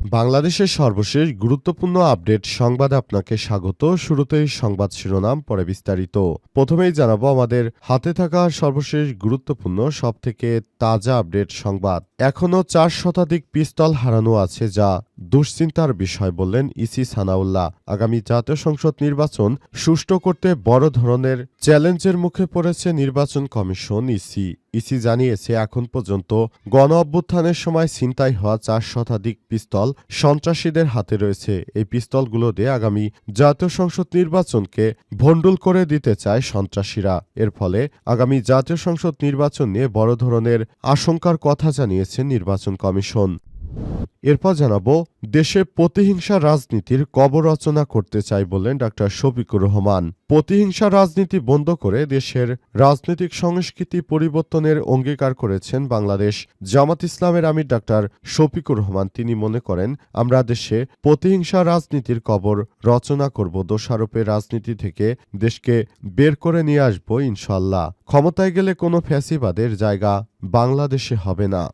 বাংলাদেশের সর্বশেষ গুরুত্বপূর্ণ আপডেট সংবাদে আপনাকে স্বাগত। শুরুতেই সংবাদ শিরোনাম, পরে বিস্তারিত। প্রথমেই জানাব আমাদের হাতে থাকা সর্বশেষ গুরুত্বপূর্ণ, সবথেকে তাজা আপডেট সংবাদ। এখনও চার শতাধিক পিস্তল হারানো আছে যা দুশ্চিন্তার বিষয় বললেন ইসি সানাউল্লাহ। আগামী জাতীয় সংসদ নির্বাচন সুষ্ঠু করতে বড় ধরনের চ্যালেঞ্জের মুখে পড়েছে নির্বাচন কমিশন ইসি। ইসি জানিয়েছে, এখন পর্যন্ত গণ অভ্যুত্থানের সময় ছিনতাই হওয়া চার শতাধিক পিস্তল সন্ত্রাসীদের হাতে রয়েছে। এই পিস্তলগুলো দিয়ে আগামী জাতীয় সংসদ নির্বাচনকে ভণ্ডুল করে দিতে চায় সন্ত্রাসীরা। এর ফলে আগামী জাতীয় সংসদ নির্বাচন নিয়ে বড় ধরনের আশঙ্কার কথা জানিয়েছে নির্বাচন কমিশন। এরপর জানাব, দেশে প্রতিহিংসা রাজনীতির কবর রচনা করতে চাই বললেন ডাক্তার শফিকুর রহমান। প্রতিহিংসা রাজনীতি বন্ধ করে দেশের রাজনৈতিক সংস্কৃতি পরিবর্তনের অঙ্গীকার করেছেন বাংলাদেশ। জামাত ইসলামের আমির ডাক্তার শফিকুর রহমান, তিনি মনে করেন, আমরা দেশে প্রতিহিংসা রাজনীতির কবর রচনা করব দোষারোপের রাজনীতি থেকে দেশকে বের করে নিয়ে আসব ইনশাল্লাহ ক্ষমতায় গেলে কোনো ফ্যাসিবাদের জায়গা বাংলাদেশে হবে না।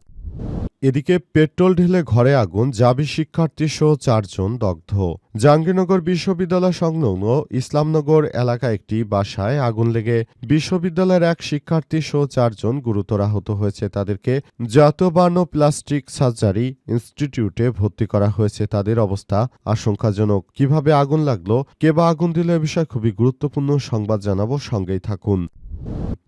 এদিকে পেট্রোল ঢেলে ঘরে আগুন, জাবি শিক্ষার্থী সহ চারজন দগ্ধ। জাহাঙ্গীরনগর বিশ্ববিদ্যালয় সংলগ্ন ইসলামনগর এলাকা একটি বাসায় আগুন লেগে বিশ্ববিদ্যালয়ের এক শিক্ষার্থী সহ চারজন গুরুতর আহত হয়েছে। তাদেরকে জাতীয় বার্ন প্লাস্টিক সার্জারি ইনস্টিটিউটে ভর্তি করা হয়েছে। তাদের অবস্থা আশঙ্কাজনক। কীভাবে আগুন লাগল, কে বা আগুন দিল বিষয়ে খুবই গুরুত্বপূর্ণ সংবাদ জানাব। সঙ্গেই থাকুন।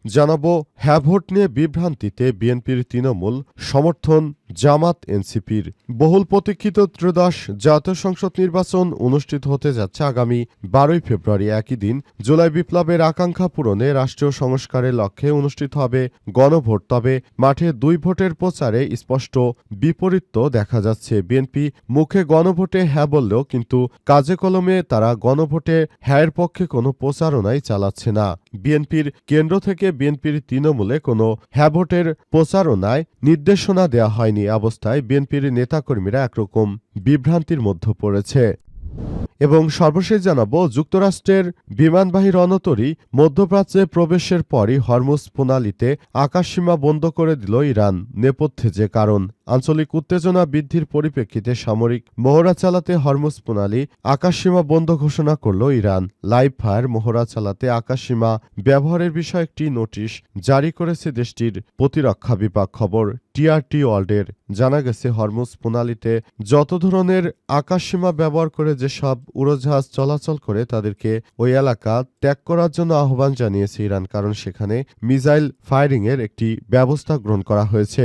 জানাব হ্যাঁ ভোট নিয়ে বিভ্রান্তিতে বিএনপির তৃণমূল সমর্থন জামাত এনসিপির। বহুল প্রতীক্ষিত ত্রয়োদশ জাতীয় সংসদ নির্বাচন অনুষ্ঠিত হতে যাচ্ছে আগামী বারোই ফেব্রুয়ারি। একই দিন জুলাই বিপ্লবের আকাঙ্ক্ষা পূরণে রাষ্ট্রীয় সংস্কারের লক্ষ্যে অনুষ্ঠিত হবে গণভোট। তবে মাঠে দুই ভোটের প্রচারে স্পষ্ট বিপরীত দেখা যাচ্ছে। বিএনপি মুখে গণভোটে হ্যাঁ বললেও কিন্তু কাজে কলমে তারা গণভোটে হ্যাঁয়ের পক্ষে কোনো প্রচারণাই চালাচ্ছে না। বিএনপির কেন্দ্র থেকে বিএনপির তৃণমূলে কোনো হ্যাঁ ভোটের প্রচারণায় নির্দেশনা দেওয়া হয়নি অবস্থায় বিএনপির নেতাকর্মীরা একরকম বিভ্রান্তির মধ্যে পড়েছে। এবং সর্বশেষ জানাব, যুক্তরাষ্ট্রের বিমানবাহী রণতরী মধ্যপ্রাচ্যে প্রবেশের পরই হরমুজ প্রণালীতে আকাশসীমা বন্ধ করে দিল ইরান, নেপথ্যে যে কারণ। আঞ্চলিক উত্তেজনা বৃদ্ধির পরিপ্রেক্ষিতে সামরিক মহড়া চালাতে হরমুজ প্রণালী আকাশসীমা বন্ধ ঘোষণা করল ইরান। লাইভ ফায়ার মহড়া চালাতে আকাশসীমা ব্যবহারের বিষয়ে একটি নোটিশ জারি করেছে দেশটির প্রতিরক্ষা বিভাগ খবর। টিআরটি ওয়ার্ল্ডের জানা গেছে, হরমুজ প্রণালীতে যত ধরনের আকাশসীমা ব্যবহার করে যেসব উড়োজাহাজ চলাচল করে তাদেরকে ওই এলাকা ত্যাগ করার জন্য আহ্বান জানিয়েছে ইরান, কারণ সেখানে মিসাইল ফায়ারিংয়ের একটি ব্যবস্থা গ্রহণ করা হয়েছে।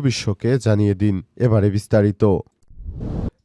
বিশ্বকে জানিয়ে দিন এবারে বিস্তারিত।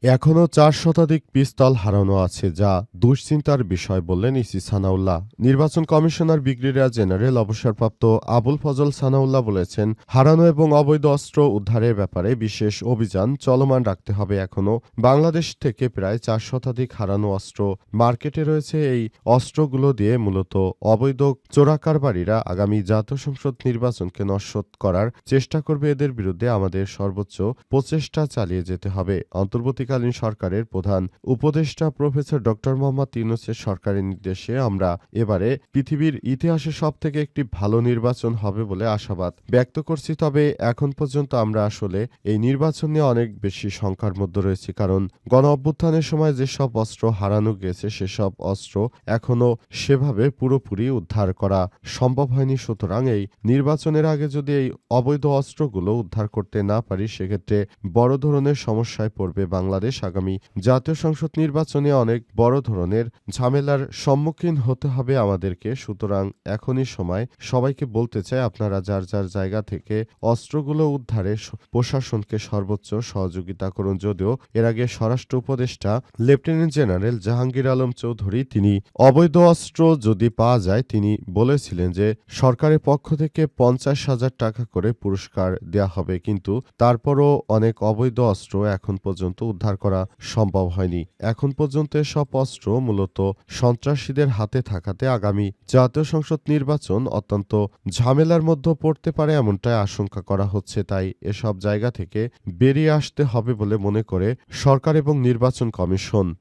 এখনও চার শতাধিক পিস্তল হারানো আছে, যা দুশ্চিন্তার বিষয় বললেন ইসি সানাউল্লাহ। নির্বাচন কমিশনার ব্রিগেডিয়ার জেনারেল অবসরপ্রাপ্ত আবুল ফজল সানাউল্লাহ বলেছেন, হারানো এবং অবৈধ অস্ত্র উদ্ধারের ব্যাপারে বিশেষ অভিযান চলমান রাখতে হবে এখনও। বাংলাদেশ থেকে প্রায় চার শতাধিক হারানো অস্ত্র মার্কেটে রয়েছে। এই অস্ত্রগুলো দিয়ে মূলত অবৈধ চোরাকারবারীরা আগামী জাতীয় সংসদ নির্বাচনকে নস্যত করার চেষ্টা করবে। এদের বিরুদ্ধে আমাদের সর্বোচ্চ প্রচেষ্টা চালিয়ে যেতে হবে। অন্তর্বর্তী অন্তর্বর্তীকালীন সরকারের প্রধান উপদেষ্টা প্রফেসর ড মোহাম্মদ ইউনুসের সরকারের নির্দেশে আমরা এবারে পৃথিবীর ইতিহাসে সবথেকে একটি ভালো নির্বাচন হবে বলে আশাবাদ ব্যক্ত করছি। তবে এখন পর্যন্ত আমরা আসলে এই নির্বাচন নিয়ে অনেক বেশি সংখ্যার মধ্যে রয়েছি, কারণ গণ অভ্যুত্থানের সময় যেসব অস্ত্র হারানো গেছে, সেসব অস্ত্র এখনও সেভাবে পুরোপুরি উদ্ধার করা সম্ভব হয়নি। সুতরাং এই নির্বাচনের আগে যদি এই অবৈধ অস্ত্রগুলো উদ্ধার করতে না পারি, সেক্ষেত্রে বড় ধরনের সমস্যায় পড়বে বাংলাদেশ। বাংলাদেশ আগামী জাতীয় সংসদ নির্বাচনে অনেক বড় ধরনের ঝামেলার সম্মুখীন হতে হবে আমাদেরকে। সুতরাং এখনই সময় সবাইকে বলতে চাই, আপনারা যার যার জায়গা থেকে অস্ত্রগুলো উদ্ধারে প্রশাসনকে সর্বোচ্চ সহযোগিতা করুন। যদিও এর আগে স্বরাষ্ট্র উপদেষ্টা, লেফটেন্যান্ট জেনারেল জাহাঙ্গীর আলম চৌধুরী, তিনি অবৈধ অস্ত্র যদি পাওয়া যায়, তিনি বলেছিলেন যে সরকারের পক্ষ থেকে পঞ্চাশ হাজার টাকা করে পুরস্কার দেয়া হবে। কিন্তু তারপরও অনেক অবৈধ অস্ত্র এখন পর্যন্ত উদ্ধার করা সম্ভব হয়নি। এখন পর্যন্ত সব অস্ত্র মূলত সন্ত্রাসীদের হাতে থাকাতে আগামী জাতীয় সংসদ নির্বাচন অত্যন্ত ঝামেলার মধ্যে পড়তে পারে এমনটাই আশঙ্কা করা হচ্ছে, তাই এসব জায়গা থেকে বেরিয়ে আসতে হবে বলে মনে করে সরকার এবং নির্বাচন কমিশন।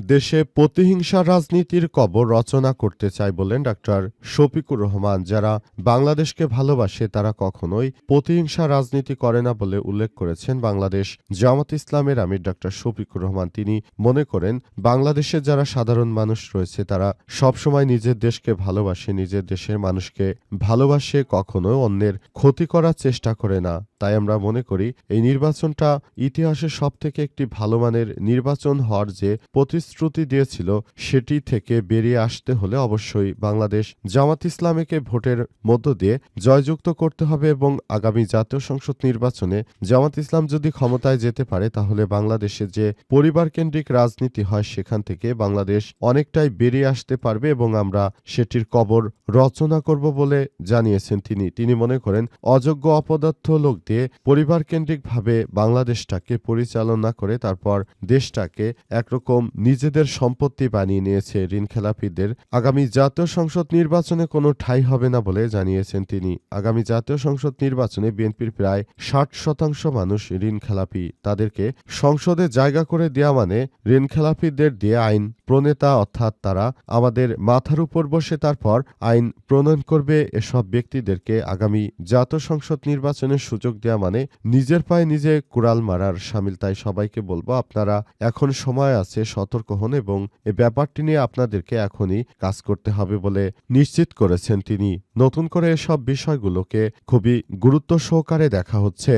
দেশে প্রতিহিংসা রাজনীতির কবর রচনা করতে চায় বলেন ডাক্তার শফিকুর রহমান। যারা বাংলাদেশকে ভালোবাসে, তারা কখনোই প্রতিহিংসা রাজনীতি করে না বলে উল্লেখ করেছেন বাংলাদেশ জামাত ইসলামের আমির ডাক্তার শফিকুর রহমান। তিনি মনে করেন, বাংলাদেশে যারা সাধারণ মানুষ রয়েছে, তারা সবসময় নিজের দেশকে ভালোবাসে, নিজের দেশের মানুষকে ভালোবাসে কখনো অন্যের ক্ষতি করার চেষ্টা করে না। তাই আমরা মনে করি এই নির্বাচনটা ইতিহাসে সবথেকে একটি ভালো মানের নির্বাচন হওয়ার যে প্রতিশ্রুতি দিয়েছিল সেটি থেকে বেরিয়ে আসতে হলে অবশ্যই বাংলাদেশ জামাত ইসলামীকে ভোটের মধ্য দিয়ে জয়যুক্ত করতে হবে এবং আগামী জাতীয় সংসদ নির্বাচনে জামাত ইসলাম যদি ক্ষমতায় যেতে পারে, তাহলে বাংলাদেশে যে পরিবারকেন্দ্রিক রাজনীতি হয় সেখান থেকে বাংলাদেশ অনেকটাই বেরিয়ে আসতে পারবে এবং আমরা সেটির কবর রচনা করব বলে জানিয়েছেন তিনি। তিনি মনে করেন, অযোগ্য অপদার্থ লোক দিয়ে পরিবারকেন্দ্রিকভাবে বাংলাদেশটাকে পরিচালনা করে, তারপর দেশটাকে একরকম নিজেদের সম্পত্তি বানিয়ে নিয়েছে ঋণখেলাপিদের। আগামী জাতীয় সংসদ নির্বাচনে কোনো ঠাঁই হবে না বলে জানিয়েছেন তিনি। আগামী জাতীয় সংসদ নির্বাচনে বিএনপির প্রায় ষাট শতাংশ মানুষ ঋণখেলাপি। তাদেরকে সংসদে জায়গা করে দেয়া মানে ঋণখেলাপিদের দিয়ে আইন প্রণেতা, অর্থাৎ তারা আমাদের মাথার উপর বসে তারপর আইন প্রণয়ন করবে। এসব ব্যক্তিদেরকে আগামী জাতীয় সংসদ নির্বাচনের সুযোগ দেওয়া মানে নিজের পায়ে নিজে কুড়াল মারার সামিল, তাই সবাইকে বলব আপনারা এখন সময় আছে, সতর্ক হন এবং এ ব্যাপারটি নিয়ে আপনাদেরকে এখনই কাজ করতে হবে বলে নিশ্চিত করেছেন তিনি। নতুন করে এসব বিষয়গুলোকে খুবই গুরুত্ব সহকারে দেখা হচ্ছে।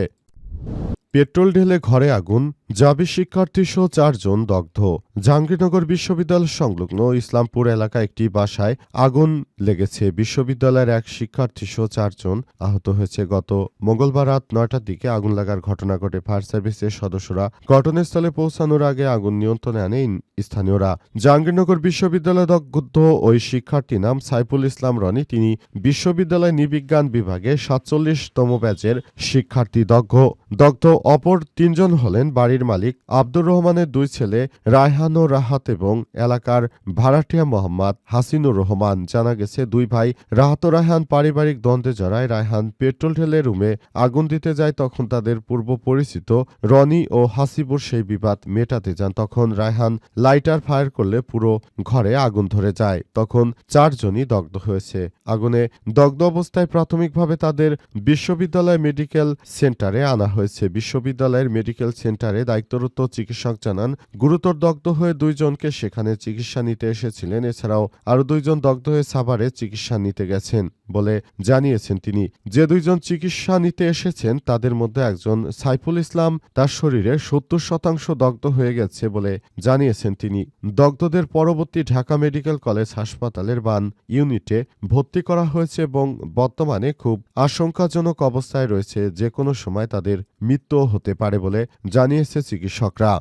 পেট্রোল ঢেলে ঘরে আগুন জাবি শিক্ষার্থী সহ চারজন দগ্ধ। জাহাঙ্গীরনগর বিশ্ববিদ্যালয় সংলগ্ন ইসলামপুর এলাকা একটি বাসায় আগুন লেগেছে। বিশ্ববিদ্যালয়ের এক শিক্ষার্থী সহ চারজন আহত হয়েছে। গত মঙ্গলবার রাত নয়টার দিকে আগুন লাগার ঘটনা ঘটে। ফায়ার সার্ভিসের সদস্যরা ঘটনাস্থলে পৌঁছানোর আগে আগুন নিয়ন্ত্রণে আনে স্থানীয়রা। জাহাঙ্গীরনগর বিশ্ববিদ্যালয় দগ্ধ ওই শিক্ষার্থী নাম সাইফুল ইসলাম রনি। তিনি বিশ্ববিদ্যালয় নৃবিজ্ঞান বিভাগে সাতচল্লিশতম ব্যাচের শিক্ষার্থী দগ্ধ। দগ্ধ অপর তিনজন হলেন বাড়ির মালিক আব্দুর রহমানের দুই ছেলে রায়হান ও রাহাত এবং এলাকার ভাড়াটিয়া মোহাম্মদ হাসিনুর রহমান। জানা গেছে, দুই ভাই রাহাত রায়হান পারিবারিক দ্বন্দ্বে জড়ায়। রায়হান পেট্রোল ঢেলে রুমে আগুন দিতে যায়, তখন তাদের পূর্ব পরিচিত রনি ও হাসিবুর সেই বিবাদ মেটাতে যান। তখন রায়হান লাইটার ফায়ার করলে পুরো ঘরে আগুন ধরে যায়। তখন চারজনই দগ্ধ হয়েছে। আগুনে দগ্ধ অবস্থায় প্রাথমিকভাবে তাদের বিশ্ববিদ্যালয় মেডিকেল সেন্টারে আনা হয়েছে। বিশ্ববিদ্যালয়ের মেডিকেল সেন্টারে দায়িত্বরত চিকিৎসক জানান, গুরুতর দগ্ধ হয়ে দুইজনকে সেখানে চিকিৎসা নিতে এসেছিলেন। এছাড়াও আরও দুইজন দগ্ধ হয়ে সাভারে চিকিৎসা নিতে গেছেন বলে জানিয়েছেন তিনি। যে দুইজন চিকিৎসা নিতে এসেছেন, তাদের মধ্যে একজন সাইফুল ইসলাম, তার শরীরে সত্তর শতাংশ দগ্ধ হয়ে গেছে বলে জানিয়েছেন তিনি। দগ্ধদের পরবর্তী ঢাকা মেডিকেল কলেজ হাসপাতালের বান ইউনিটে ভর্তি করা হয়েছে এবং বর্তমানে খুব আশঙ্কাজনক অবস্থায় রয়েছে, যে কোনো সময় তাদের মৃত্যুও হতে পারে বলে জানিয়েছে চিকিৎসকরা।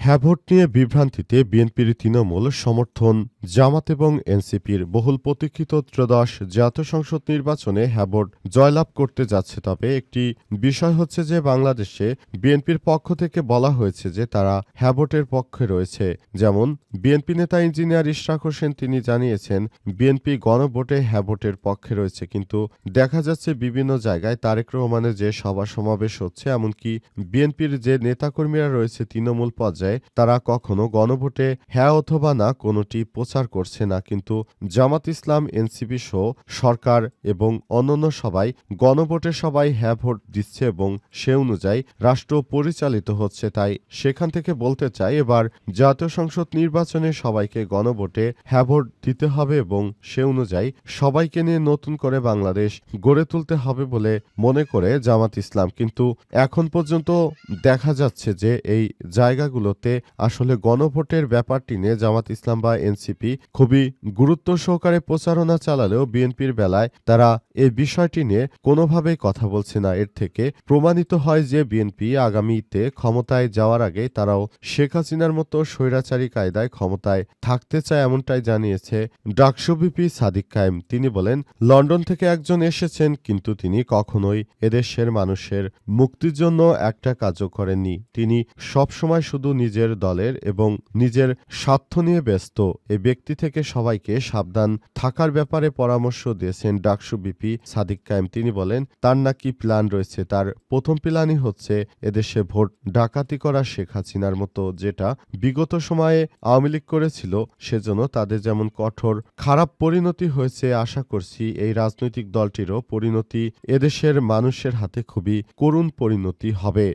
হ্যাভোট নিয়ে বিভ্রান্তিতে বিএনপির তৃণমূল সমর্থন, জামাত এবং এনসিপির বহুল প্রতীক্ষিত ত্রয়োদশ জাতীয় সংসদ নির্বাচনে হ্যাভোট জয়লাভ করতে যাচ্ছে। তবে একটি বিষয় হচ্ছে যে বাংলাদেশে বিএনপির পক্ষ থেকে বলা হয়েছে যে তারা হ্যাভোটের পক্ষে রয়েছে। যেমন বিএনপি নেতা ইঞ্জিনিয়ার ইশরাক হোসেন, তিনি জানিয়েছেন, বিএনপি গণভোটে হ্যাভোটের পক্ষে রয়েছে, কিন্তু দেখা যাচ্ছে বিভিন্ন জায়গায় তারেক রহমানের যে সভা সমাবেশ হচ্ছে, এমনকি বিএনপির যে নেতাকর্মীরা রয়েছে তৃণমূল পর্যায়ে বলে তারা কখনো গণভোটে হ্যাঁ অথবা না কোনোটি প্রচার করছে না। কিন্তু জামাত ইসলাম, এনসিপি সহ সরকার এবং অন্যান্য সবাই গণভোটে সবাই হ্যাঁ ভোট দিচ্ছে এবং সে অনুযায়ী রাষ্ট্র পরিচালিত হচ্ছে। তাই সেখান থেকে বলতে চাই, এবার জাতীয় সংসদ নির্বাচনে সবাইকে গণভোটে হ্যাঁ ভোট দিতে হবে এবং সে অনুযায়ী সবাইকে নিয়ে নতুন করে বাংলাদেশ গড়ে তুলতে হবে বলে মনে করে জামাত ইসলাম। কিন্তু এখন পর্যন্ত দেখা যাচ্ছে যে এই জায়গাগুলোতে আসলে গণভোটের ব্যাপারটি নিয়ে জামাত ইসলাম বা এনসিপি খুবই গুরুত্ব সহকারে প্রচারণা চালালেও বিএনপির বেলায় তারা এই বিষয়টি নিয়ে কোনোভাবেই কথা বলছে না। এর থেকে প্রমাণিত হয় যে বিএনপি আগামীতে ক্ষমতায় যাওয়ার আগে তারাও শেখ হাসিনার মতো স্বৈরাচারী কায়দায় ক্ষমতায় থাকতে চায় এমনটাই জানিয়েছে ডাকসুবিপি সাদিক কায়েম। তিনি বলেন, লন্ডন থেকে একজন এসেছেন, কিন্তু তিনি কখনোই এদেশের মানুষের মুক্তির জন্য একটা কাজও করেননি। তিনি সবসময় শুধু নিজের দলের এবং নিজের স্বার্থ নিয়ে ব্যস্ত এই ব্যক্তি থেকে সবাইকে সাবধান থাকার ব্যাপারে পরামর্শ দিয়েছেন ডাকসু বিপি সাদিক কায়েম। তিনি বলেন, তার নাকি প্ল্যান রয়েছে। তার প্রথম প্ল্যানই হচ্ছে এদেশে ভোট ডাকাতি করা শেখ হাসিনার মতো, যেটা বিগত সময়ে আওয়ামী লীগ করেছিল। সেজন্য তাদের যেমন কঠোর, খারাপ পরিণতি হয়েছে আশা করছি, এই রাজনৈতিক দলটিরও পরিণতি এদেশের মানুষের হাতে খুবই করুণ পরিণতি হবে।